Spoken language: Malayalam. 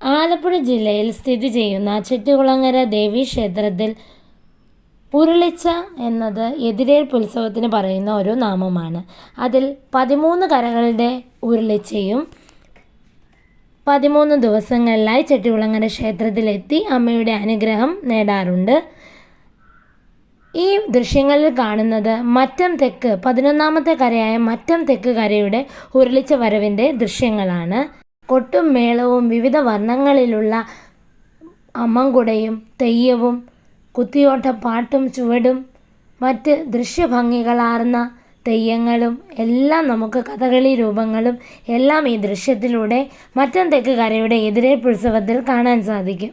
ആലപ്പുഴ ജില്ലയിൽ സ്ഥിതി ചെയ്യുന്ന ചെട്ടികുളങ്ങര ദേവീക്ഷേത്രത്തിൽ ഉരുളിച്ച എന്നത് എതിരേൽപ്പ് ഉത്സവത്തിന് പറയുന്ന ഒരു നാമമാണ്. അതിൽ പതിമൂന്ന് കരകളുടെ ഉരുളിച്ചയും പതിമൂന്ന് ദിവസങ്ങളിലായി ചെട്ടികുളങ്ങര ക്ഷേത്രത്തിലെത്തി അമ്മയുടെ അനുഗ്രഹം നേടാറുണ്ട്. ഈ ദൃശ്യങ്ങളിൽ കാണുന്നത് മറ്റം തെക്ക് പതിനൊന്നാമത്തെ കരയായ മറ്റം തെക്ക് കരയുടെ ഉരുളിച്ച വരവിന്റെ ദൃശ്യങ്ങളാണ്. കൊട്ടും മേളവും വിവിധ വർണങ്ങളിലുള്ള അമ്മങ്കുടയും തെയ്യവും കുത്തിയോട്ട പാട്ടും ചുവടും മറ്റ് ദൃശ്യഭംഗികളാർന്ന തെയ്യങ്ങളും എല്ലാം നമുക്ക് കഥകളി രൂപങ്ങളും എല്ലാം ഈ ദൃശ്യത്തിലൂടെ മറ്റം തെക്ക് കരയുടെ എതിരേൽപ്പ് ഉത്സവത്തിൽ കാണാൻ സാധിക്കും.